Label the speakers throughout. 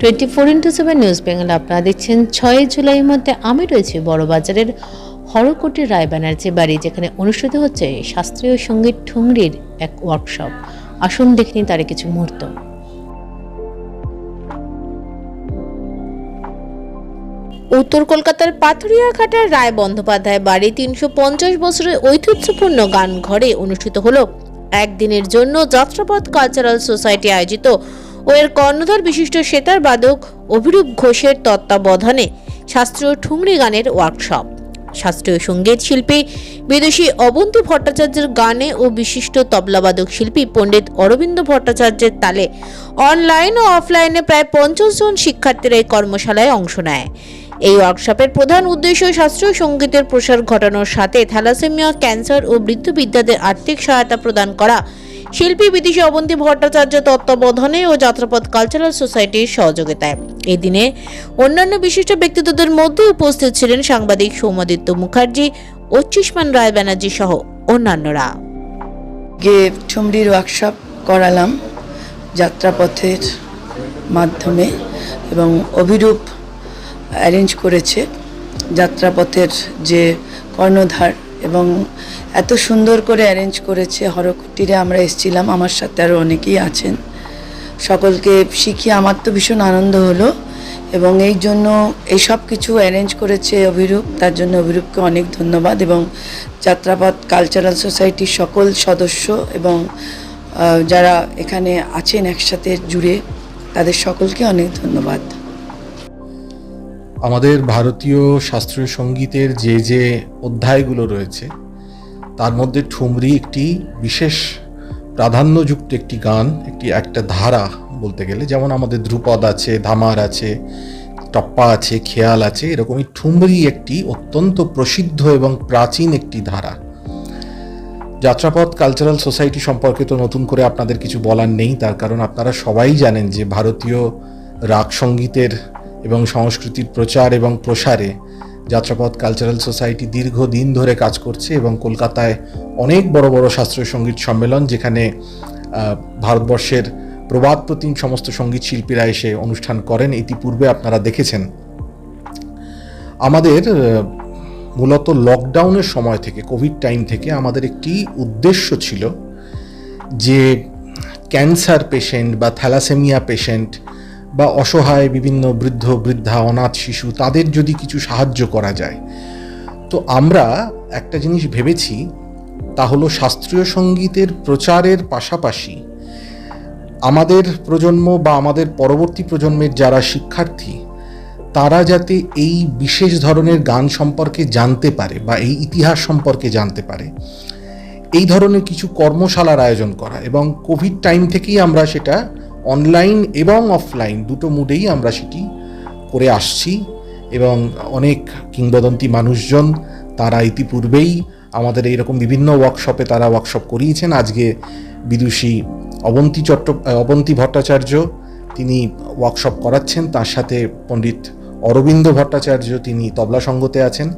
Speaker 1: Twenty four into seven news Bengal আপনারা দেখছেন ছয় জুলাইয়ের মধ্যে আমি রয়েছি বড়বাজারের হরকোটি রায় ব্যানার্জি বাড়ি, যেখানে অনুষ্ঠিত হচ্ছে শাস্ত্রীয় সংগীত ঠুংরির এক ওয়ার্কশপ আসুন দেখে নিন তার কিছু মুহূর্ত। উত্তর কলকাতার পাথুরিয়াঘাটার রায় বন্দ্যোপাধ্যায় বাড়ি তিনশো পঞ্চাশ বছরের ঐতিহ্যপূর্ণ গান ঘরে অনুষ্ঠিত হলো একদিনের জন্য যাত্রাপথ কালচারাল সোসাইটি আয়োজিত ও এর কর্ণধার বিশিষ্ট সেতার বাদক অভিরূপ ঘোষের তত্ত্বাবধানে শাস্ত্রীয় ঠুংরি গানের ওয়ার্কশপ শাস্ত্রীয় সংগীত শিল্পী বিদেশি অবন্তী ভট্টাচার্যের গানে ও বিশিষ্ট তবলাবাদক শিল্পী পণ্ডিত অরবিন্দ ভট্টাচার্যের তালে অনলাইন ও অফলাইনে প্রায় পঞ্চাশ জন শিক্ষার্থীরা এই কর্মশালায় অংশ নেয়। এই ওয়ার্কশপের প্রধান উদ্দেশ্য শাস্ত্রীয় সঙ্গীতের প্রসার ঘটানোর সাথে থ্যালাসেমিয়া, ক্যান্সার ও বৃদ্ধবিদ্যাদের আর্থিক সহায়তা প্রদান করা শিল্পী বিদেশি অবন্তী ভট্টাচার্য তত্ত্বাবধানে ও যাত্রাপথ কালচারাল সোসাইটির সহযোগিতায়। এই দিনে অন্যান্য বিশিষ্ট ব্যক্তিত্বদের মধ্যে উপস্থিত ছিলেন সাংবাদিক সৌমাদিত্য মুখার্জি অচ্যুষ্মান রায় ব্যানার্জি সহ অন্যান্যরা।
Speaker 2: গিয়ে ঠুমরির ওয়ার্কশপ করালাম যাত্রাপথের মাধ্যমে এবং অভিরূপ অ্যারেঞ্জ করেছে যাত্রাপথের যে কর্ণধার এবং এত সুন্দর করে অ্যারেঞ্জ করেছে হরকুটিরে আমরা এসেছিলাম, আমার সাথে আরও অনেকেই আছেন। সকলকে শিখিয়ে আমার তো ভীষণ আনন্দ হলো এবং এই জন্য এই সব কিছু অ্যারেঞ্জ করেছে অভিরূপ, তার জন্য অভিরূপকে অনেক ধন্যবাদ এবং যাত্রাপথ কালচারাল সোসাইটির সকল সদস্য এবং যারা এখানে আছেন একসাথে জুড়ে, তাদের সকলকে অনেক ধন্যবাদ।
Speaker 3: আমাদের ভারতীয় শাস্ত্রীয় সঙ্গীতের যে যে অধ্যায়গুলো রয়েছে তার মধ্যে ঠুমরি একটি বিশেষ প্রাধান্যযুক্ত একটি গান, একটি একটা ধারা বলতে গেলে। যেমন আমাদের ধ্রুপদ আছে, ধামার আছে, টপ্পা আছে, খেয়াল আছে, এরকমই ঠুমরি একটি অত্যন্ত প্রসিদ্ধ এবং প্রাচীন একটি ধারা। যাত্রাপথ কালচারাল সোসাইটি সম্পর্কে তো নতুন করে আপনাদের কিছু বলার নেই। তার কারণ আপনারা সবাই জানেন যে ভারতীয় রাগ সঙ্গীতের এবং সংস্কৃতির প্রচার এবং প্রসারে যাত্রাপথ কালচারাল সোসাইটি দীর্ঘদিন ধরে কাজ করছে এবং কলকাতায় অনেক বড় বড় শাস্ত্রীয় সংগীত সম্মেলন যেখানে ভারতবর্ষের প্রবাদ প্রতিম সমস্ত সংগীত শিল্পীরা এসে অনুষ্ঠান করেন। ইতিপূর্বে আপনারা দেখেছেন। আমাদের মূলত লকডাউনের সময় থেকে, কোভিড টাইম থেকে আমাদের একটি উদ্দেশ্য ছিল যে, ক্যান্সার পেশেন্ট বা থ্যালাসেমিয়া পেশেন্ট বা অসহায় বিভিন্ন বৃদ্ধ, বৃদ্ধা, অনাথ, শিশু, তাদের যদি কিছু সাহায্য করা যায়। তো আমরা একটা জিনিস ভেবেছি, তা হলো শাস্ত্রীয় সঙ্গীতের প্রচারের পাশাপাশি আমাদের প্রজন্ম বা আমাদের পরবর্তী প্রজন্মের যারা শিক্ষার্থী, তারা যাতে এই বিশেষ ধরনের গান সম্পর্কে জানতে পারে বা এই ইতিহাস সম্পর্কে জানতে পারে। এই ধরনের কিছু কর্মশালার আয়োজন করা এবং কোভিড টাইম থেকেই আমরা সেটা অনলাইন এবং অফলাইন দুটো মুডেই আমরা সেটি করে আসছি এবং অনেক কিংবদন্তি মানুষজন তারা ইতিপূর্বেই আমাদের এইরকম বিভিন্ন ওয়ার্কশপে তারা ওয়ার্কশপ করিয়েছেন। আজকে বিদুষী অবন্তী চট্ট, অবন্তী ভট্টাচার্য তিনি ওয়ার্কশপ করাচ্ছেন। তার সাথে পণ্ডিত অরবিন্দ ভট্টাচার্য তিনি তবলা সঙ্গতে আছেন।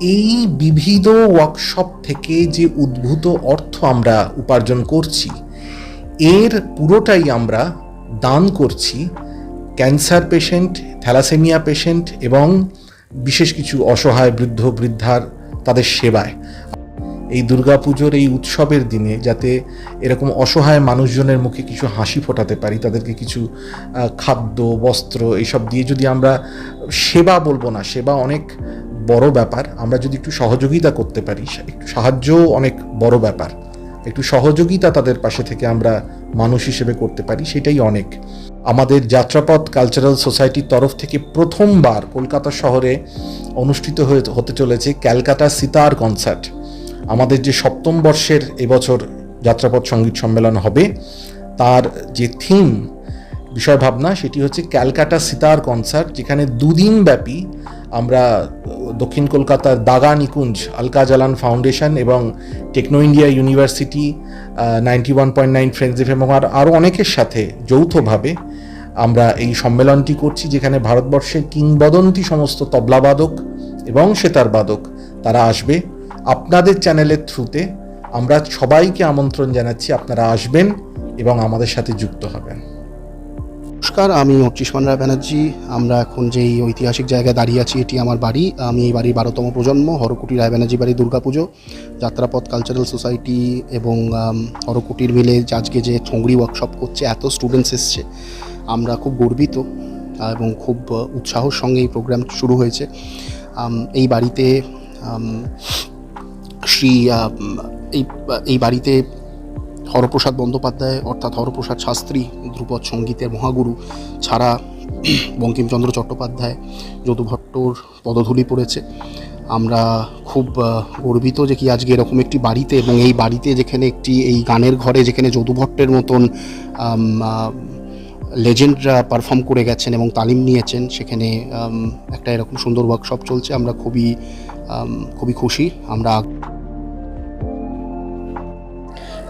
Speaker 3: এই বিবিধ ওয়ার্কশপ থেকে যে উদ্ভূত অর্থ আমরা উপার্জন করছি এর পুরোটাই আমরা দান করছি ক্যান্সার পেশেন্ট, থ্যালাসেমিয়া পেশেন্ট এবং বিশেষ কিছু অসহায় বৃদ্ধ, বৃদ্ধার তাদের সেবায়। এই দুর্গাপুজোর এই উৎসবের দিনে যাতে এরকম অসহায় মানুষজনের মুখে কিছু হাসি ফোটাতে পারি, তাদেরকে কিছু খাদ্য, বস্ত্র এইসব দিয়ে যদি আমরা সেবা বলব না, সেবা অনেক বড় ব্যাপার। আমরা যদি একটু সহযোগিতা করতে পারি, একটু সাহায্যও অনেক বড় ব্যাপার। একটু সহযোগিতা তাদের পাশে থেকে আমরা মানুষ হিসেবে করতে পারি, সেটাই অনেক। আমাদের যাত্রাপথ কালচারাল সোসাইটির তরফ থেকে প্রথমবার কলকাতা শহরে অনুষ্ঠিত হয়ে হতে চলেছে ক্যালকাটা সিতার কনসার্ট। আমাদের যে সপ্তম বর্ষের এবছর যাত্রাপথ সংগীত সম্মেলন হবে, তার যে থিম বিষয় ভাবনা সেটি হচ্ছে ক্যালকাটা সিতার কনসার্ট, যেখানে দুদিন ব্যাপী আমরা দক্ষিণ কলকাতার দাগা নিকুঞ্জ আলকা জালান ফাউন্ডেশন এবং techno India university ninety one point nine friends FM এবং আরও অনেকের সাথে যৌথভাবে আমরা এই সম্মেলনটি করছি, যেখানে ভারতবর্ষের কিংবদন্তি সমস্ত তবলাবাদক এবং সেতার বাদক তারা আসবে। আপনাদের চ্যানেলের থ্রুতে আমরা সবাইকে আমন্ত্রণ জানাচ্ছি, আপনারা আসবেন এবং আমাদের সাথে যুক্ত হবেন।
Speaker 4: নমস্কার, আমি অর্চিষ্মান রায় ব্যানার্জি। আমরা এখন যেই ঐতিহাসিক জায়গায় দাঁড়িয়ে আছি, এটি আমার বাড়ি। আমি এই বাড়ির বারোতম প্রজন্ম, হরকুটি রায় ব্যানার্জি বাড়ি, দুর্গাপুজো, যাত্রাপথ কালচারাল সোসাইটি এবং হরকুটির মিলে আজকে যে ঠোংরি ওয়ার্কশপ করছে, এত স্টুডেন্টস এসছে। আমরা খুব গর্বিত এবং খুব উৎসাহর সঙ্গে এই প্রোগ্রাম শুরু হয়েছে। এই বাড়িতে শ্রী এই এই বাড়িতে হরপ্রসাদ বন্দ্যোপাধ্যায় অর্থাৎ হরপ্রসাদ শাস্ত্রী ধ্রুপদ সঙ্গীতের মহাগুরু ছাড়া বঙ্কিমচন্দ্র চট্টোপাধ্যায় যদু ভট্টর পদধূলি পড়েছে। আমরা খুব গর্বিত যে কি আজকে এরকম একটি বাড়িতে এবং এই বাড়িতে যেখানে একটি, এই গানের ঘরে যেখানে যদু ভট্টের মতন লেজেন্ডরা পারফর্ম করে গেছেন এবং তালিম নিয়েছেন, সেখানে একটা এরকম সুন্দর ওয়ার্কশপ চলছে। আমরা খুবই খুবই খুশি। আমরা